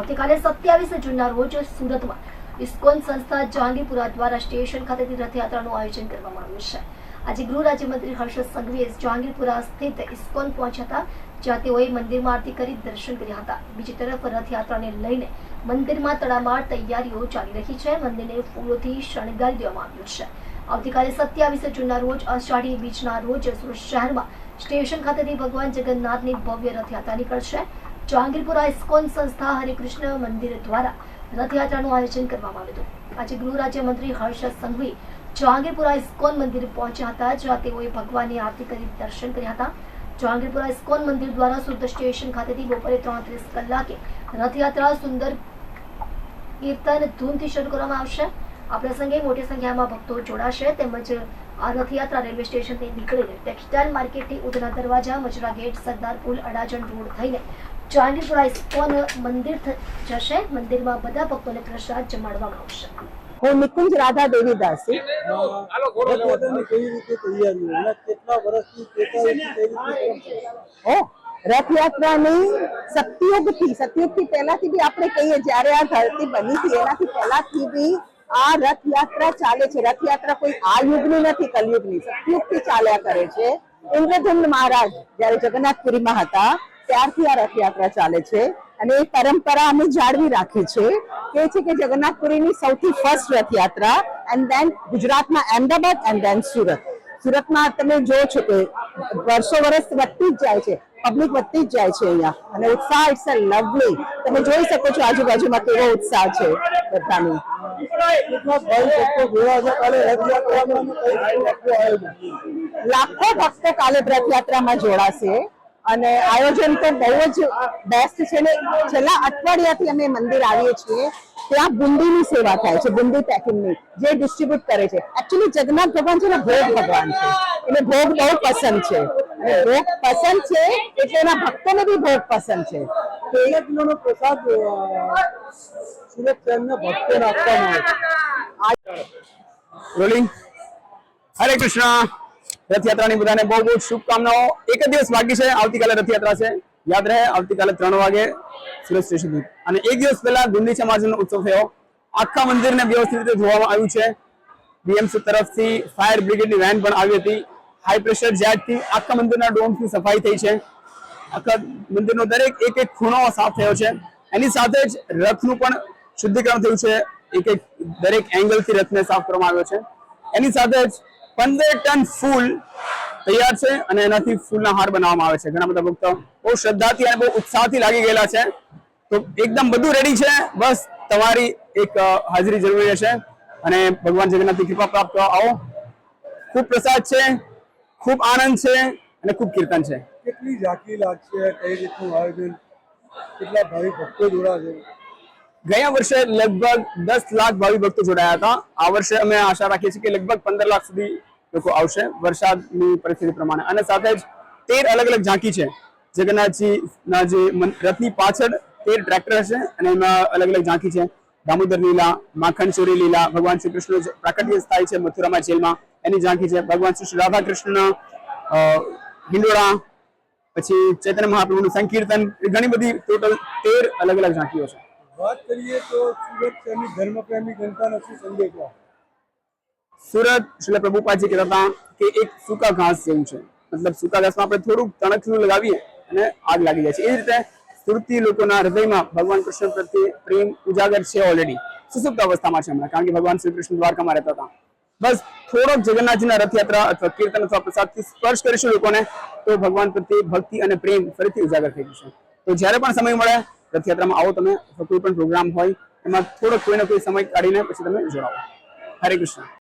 આવતીકાલે સત્યાવીસ જૂનના રોજ સુરતમાં ઇસ્કોન સંસ્થા જહાંગીરપુરા દ્વારા સ્ટેશન ખાતેથી રથયાત્રાનું આયોજન કરવામાં આવ્યું છે. આજે ગૃહ રાજ્યમંત્રી હર્ષ સંઘવીએ જહાંગીરપુરા સ્થિત ઇસ્કોન પહોંચ્યા હતા, જ્યાં તેઓએ મંદિરમાં આરતી કરી દર્શન કર્યા હતા. બીજી તરફ રથયાત્રાને લઈને મંદિરમાં તડામાર તૈયારીઓ ચાલી રહી છે. મંદિરને ફૂલોથી શણગારી દેવામાં આવ્યું છે. આવતીકાલે સત્યાવીસ જૂનના રોજ અષાઢી બીજના રોજ સુરત શહેરમાં સ્ટેશન ખાતેથી ભગવાન જગન્નાથની ભવ્ય રથયાત્રા નીકળશે. જહાંગીરપુરા ઇસ્કોન સંસ્થા હરિકૃષ્ણ મંદિર દ્વારા રથયાત્રાનું આયોજન કરવામાં આવ્યું હતું. આજે ગૃહ રાજ્યમંત્રી હર્ષ સંઘવી જહાંગીરપુરા ઇસ્કોન મંદિર પહોંચ્યા હતા, જ્યાં તેઓએ ભગવાનની આરતી કરી, દર્શન કર્યા હતા. જહાંગીરપુરા ઇસ્કોન મંદિર દ્વારા સુરત સ્ટેશન ખાતેથી બપોરે ત્રણ કલાકે રથયાત્રા સુંદર કીર્તન ધૂનથી શરૂ કરવામાં આવશે. આ પ્રસંગે મોટી સંખ્યામાં ભક્તો જોડાશે. તેમજ આ રથયાત્રા રેલવે સ્ટેશનથી નીકળીને ટેક્સટાઇલ માર્કેટથી ઉધના દરવાજા, મજરા ગેટ, સરદાર પુલ, અડાજણ રોડ થઈને જહાંગીરપુરા ઇસ્કોન મંદિર જશે. મંદિરમાં બધા ભક્તોને પ્રસાદ જમાડવામાં આવશે. હું નિકુંજ રાધા પરંપરા? ઓ રથયાત્રાની સત્યુગથી સત્યુગથી પહેલાથી બી આપણે કહીએ જ્યારે આ ધરતી બની હતી એનાથી પહેલાથી બી આ રથયાત્રા ચાલે છે. રથયાત્રા કોઈ આ યુગની નથી કલયુગની. સતયુગથી ચાલ્યા કરે છે. ઇન્દ્રધન મહારાજ જ્યારે જગન્નાથપુરીમાં હતા ત્યારથી આ રથયાત્રા ચાલે છે અને એ પરંપરા અમે જાળવી રાખી છે. કે છે કે જગન્નાથપુરીની સૌથી ફર્સ્ટ રથયાત્રા એન્ડ દેન ગુજરાતમાં અહેમદાબાદ એન્ડ દેન સુરત. સુરતમાં તમે જો છો કે વર્ષો વર્ષ વધતી જ જાય છે પબ્લિક વધતી જ જાય છે અહીંયા. અને ઉત્સાહ ઇટ્સ અ લવલી તમે જોઈ શકો છો આજુબાજુમાં કેવો ઉત્સાહ છે બધાનો. લાખો ભક્તો કાલે રથયાત્રામાં જોડાશે. અને આયોજન તો બહુ જ બેસ્ટ છે ને. છેલ્લા અઠવાડિયાથી અમે મંદિર આવીએ છીએ. ત્યાં બુંદીની સેવા થાય છે બુંદી પેકિંગની જે ડિસ્ટ્રીબ્યુટ કરે છે. એકચ્યુઅલી જગન્નાથ ભગવાન છે ને ભોગ ભગવાન છે. એટલે ભોગ બહુ પસંદ છે. ભોગ પસંદ છે એટલે એના ભક્તોને બી ભોગ પસંદ છે. કેટલા કિલોનો પ્રસાદ સુરત શહેરના ભક્તોને આપવામાં આવે છે રોલિંગ હરે કૃષ્ણ રથયાત્રાની બધાને બહુ બહુ શુભકામનાઓ. એક જ દિવસ બાકી છે, આવતીકાલે રથયાત્રા છે. યાદ રહે, આવતીકાલે ત્રણ વાગે સુરત સ્ટેશન અને એક દિવસ પહેલા ગુંડી સમાજનો ઉત્સવ થયો. આખા મંદિરને વ્યવસ્થિત રીતે ધોવામાં આવ્યું છે. બીએમસી તરફથી ફાયર બ્રિગેડની વેન પણ આવી હતી. હાઈ પ્રેશર જેટથી આખા મંદિરના ડોમથી સફાઈ થઈ છે. આખા મંદિરનો દરેક એક એક ખૂણો સાફ થયો છે. એની સાથે જ રથનું પણ શુદ્ધિકરણ થયું છે. એક એક દરેક એંગલથી રથને સાફ કરવામાં આવ્યો છે. એની સાથે જ પંદર ટન ફૂલ તૈયાર છે અને એનાથી ફૂલના હાર બનાવવામાં આવે છે. ઘણા બધા ભક્તો બહુ શ્રદ્ધાથી અને બહુ ઉત્સાહથી લાગી ગયેલા છે. તો એકદમ બધું રેડી છે. બસ તમારી એક હાજરી જરૂરી હશે અને ભગવાન જગન્નાથની કૃપા પ્રાપ્ત આવો. ખૂબ પ્રસાદ છે ખૂબ આનંદ છે અને ખૂબ કીર્તન છે. કેટલી ઝાંકી લાગશે કઈ રીતનું આયોજન? કેટલા ભાવિ ભક્તો જોડાશે ગયા વર્ષે લગભગ દસ લાખ ભાવિ ભક્તો જોડાયા હતા. આ વર્ષે અમે આશા રાખીએ છીએ કે લગભગ પંદર લાખ સુધી લોકો આવશે વરસાદની પરિસ્થિતિ પ્રમાણે. અને સાથે જ તેર અલગ અલગ ઝાંકી છે. જગન્નાથજીના જે રથની પાછળ તેર ટ્રેક્ટર હશે અને એમાં અલગ અલગ ઝાંકી છે. દામોદર લીલા માખણ ચોરી લીલા, ભગવાન શ્રી કૃષ્ણ પ્રાકટ્ય થાય છે મથુરામાં જેલમાં, એની ઝાંકી છે. ભગવાન શ્રી રાધા કૃષ્ણના હિંડોળા, પછી ચૈતન્ય મહાપ્રભુનું સંકીર્તન ઘણી બધી ટોટલ તેર અલગ અલગ ઝાંકીઓ છે. વાત કરીએ તો સુરત ધર્મપ્રેમી જનતાનો શું સંદેશ સુરત શિલ પ્રભુપાજી કહેતા હતા કે એક સૂકા ઘાસ જેવું છે. મતલબ સૂકા ઘાસમાં આપણે થોડુંક તણખલું લગાવીએ અને આગ લાગી જાય છે. એ રીતે સુરતી લોકોના હૃદયમાં ભગવાન કૃષ્ણ પ્રત્યે પ્રેમ ઉજાગર છે ઓલરેડી સુસુપ્ત અવસ્થામાં છે હમણાં, કારણ કે ભગવાન શ્રી કૃષ્ણ દ્વારકામાં રહેતા હતા. બસ થોડોક જગન્નાથજીના રથયાત્રા અથવા કીર્તન અથવા પ્રસાદથી સ્પર્શ કરીશું લોકોને, તો ભગવાન પ્રત્યે ભક્તિ અને પ્રેમ ફરીથી ઉજાગર થઈ જશે. તો જ્યારે પણ સમય મળે, રથયાત્રામાં આવો તમે કોઈ પણ પ્રોગ્રામ હોય, એમાં થોડોક કોઈને કોઈ સમય કાઢીને પછી તમે જોડાવો. હરે કૃષ્ણ.